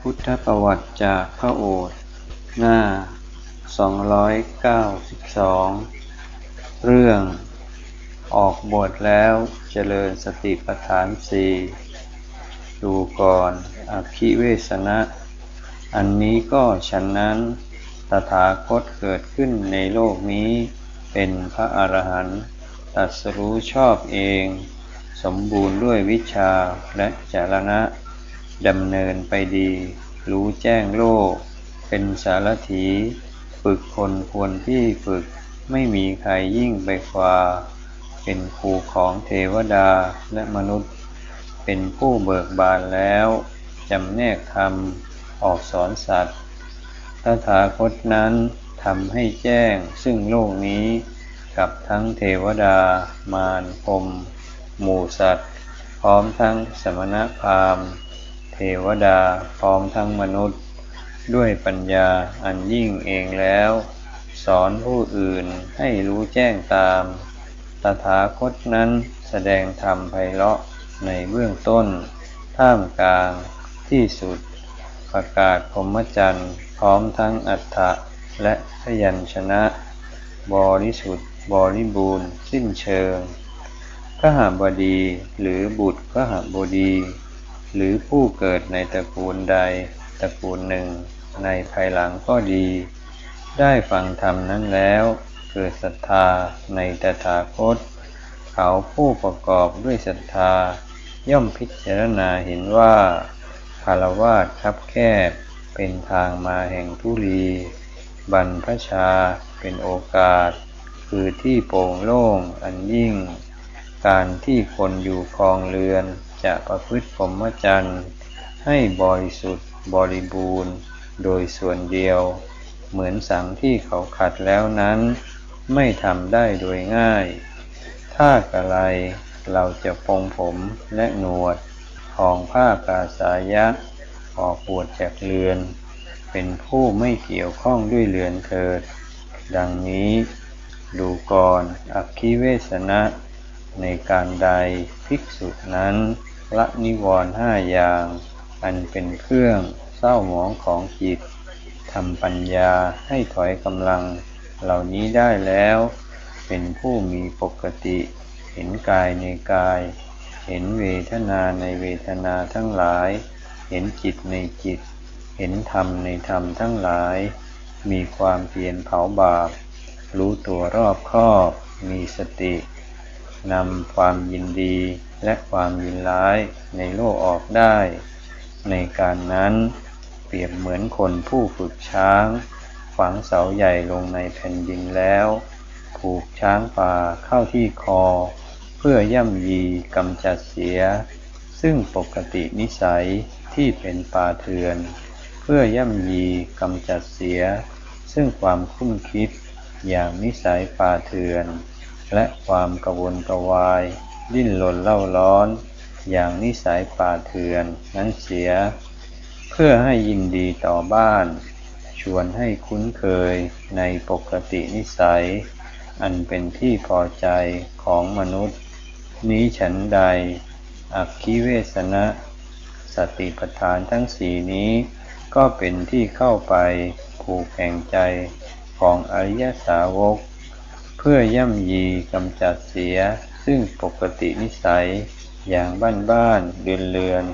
พุทธประวัติจากพระโอษฐ์หน้า 292 เรื่อง ออกบวชแล้วเจริญสติปัฏฐานสี่ดูก่อนอคิเวสนะ อันนี้ก็ฉันนั้นตถาคตเกิดขึ้นในโลกนี้เป็นพระอรหันต์ตัสรู้ชอบเอง สมบูรณ์ด้วยวิชาและจารณะ ดำเนินไปดี รู้แจ้งโลก เป็นสารถี ฝึกคนควรที่ฝึก ไม่มีใครยิ่งไปกว่า เป็นครูของเทวดาและมนุษย์ เป็นผู้เบิกบานแล้วจำแนกธรรม ออกสอนสัตว์ตถาคตนั้นทำให้แจ้งซึ่งโลกนี้กับทั้งเทวดา มารพรมหมู่สัตว์ พร้อมทั้งสมณพราหมณ์ เทวดาพร้อมทั้งมนุษย์ ด้วยปัญญาอันยิ่งเองแล้ว สอนผู้อื่นให้รู้แจ้งตาม ตถาคตนั้นแสดงธรรมไพเราะในเบื้องต้น ท่ามกลางที่สุด ประกาศพรหมจรรย์พร้อมทั้งอัฏฐะและพยัญชนะ บริสุทธิ์บริบูรณ์ สิ้นเชิงขหบดีหรือบุตรขหบดี หรือผู้เกิดในตระกูลใดตระกูลหนึ่ง ในภายหลังก็ดี ได้ฟังธรรมนั้นแล้ว เกิดศรัทธาในตถาคต เขาผู้ประกอบด้วยศรัทธา ย่อมพิจารณาเห็นว่าคารวาสคับแคบ เป็นทางมาแห่งทุลีบรรพชาเป็นโอกาส คือที่โปร่งโล่งอันยิ่ง การที่คนอยู่ครองเรือน จะประพฤติพรหมจรรย์ ให้บริสุทธิ์บริบูรณ์ โดยส่วนเดียว เหมือนสังที่เขาขัดแล้วนั้น ไม่ทำได้โดยง่าย ถ้ากะไรเราจะปรงผมและหนวด ของผ้ากาสายะ ออกบวชจากเรือน เป็นผู้ไม่เกี่ยวข้องด้วยเรือนเถิด ดังนี้ดูก่อนอักขิเวสนะ ในการใดภิกษุนั้น ละนิวรณ์ห้าอย่าง อันเป็นเครื่องเศร้าหมองของจิตทำปัญญาให้ถอยกำลัง เหล่านี้ได้แล้ว เป็นผู้มีปกติ เห็นกายในกาย เห็นเวทนาในเวทนาทั้งหลาย เห็นจิตในจิต เห็นธรรมในธรรมทั้งหลาย มีความเพียรเผาบาป รู้ตัวรอบคอบ มีสติ นำความยินดีและความยินร้ายในโลกออกได้ ในการนั้นเปรียบเหมือนคนผู้ฝึกช้าง ฝังเสาใหญ่ลงในแผ่นดินแล้ว ผูกช้างป่าเข้าที่คอ เพื่อย่ำยีกำจัดเสีย ซึ่งปกตินิสัยที่เป็นป่าเถื่อน เพื่อย่ำยีกำจัดเสีย ซึ่งความคุ้นคิดอย่างนิสัยป่าเถื่อน และความกระวนกระวาย ดิ้นรนเล่าร้อน อย่างนิสัยป่าเถื่อนนั้นเสีย เพื่อให้ยินดีต่อบ้าน ชวนให้คุ้นเคยในปกตินิสัย อันเป็นที่พอใจของมนุษย์ นี้ฉันใด อักขิเวสนะ สติปัฏฐานทั้งสี่นี้ ก็เป็นที่เข้าไปผูกแห่งใจของอริยสาวก เพื่อย่ำยีกำจัดเสีย ซึ่งปกตินิสัยอย่างบ้านบ้านเรือนเรือน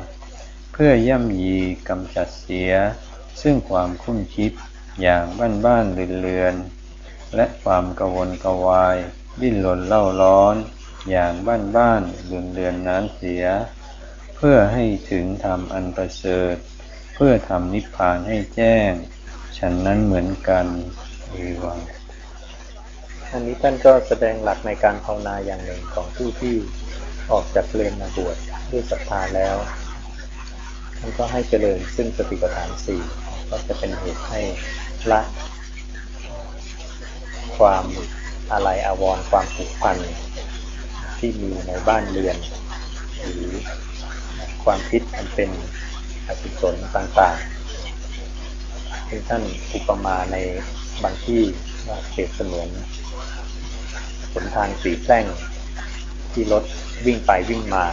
เพื่อย่ำยีกำจัดเสีย ซึ่งความคุ้นคิดอย่างบ้านบ้านเรือนเรือน และความกวนกวาย ดิ้นรนเล่าร้อน อย่างบ้านบ้านเรือนเรือนนั้นเสีย เพื่อให้ถึงธรรมอันประเสริฐ เพื่อทำนิพพานให้แจ้ง ฉันนั้นเหมือนกันเอวัง อันนี้ท่านก็แสดงหลักในการภาวนาอย่างหนึ่งของผู้ที่ออกจากเรือนมาบวชด้วยศรัทธาแล้วท่านก็ให้เจริญซึ่งสติปัฏฐานสี่ก็จะเป็นเหตุให้ละความอะไรอาวรความผูกพันที่มีในบ้านเรือน หรือความคิดอันเป็นอกุศลต่างๆที่ท่านอุปมาในบางที่ ว่าเปรียบเสมือนหนทางสีแพร่งที่รถวิ่งไปวิ่งมา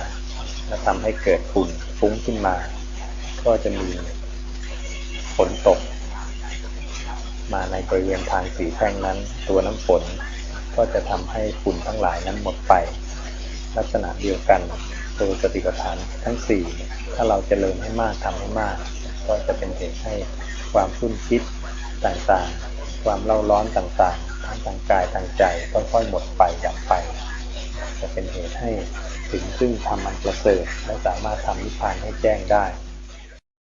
แล้วทำให้เกิดฝุ่นฟุ้งขึ้นมา ก็จะมีฝนตก มาในบริเวณทางสีแพร่งนั้น ตัวน้ำฝนก็จะทำให้ฝุ่นทั้งหลายนั้นหมดไป ลักษณะเดียวกันตัวสติปัฏฐานทั้งสี่ถ้าเราจเจริญให้มากทำให้มาก ก็จะเป็นเหตุให้ความคุ้นคิดต่างๆ ความเล่าร้อนต่างๆ ทั้งทางกายทางใจค่อยๆหมดไปดับไป จะเป็นเหตุให้ถึงซึ่งทำมันประเสริฐและสามารถทำนิพพานให้แจ้งได้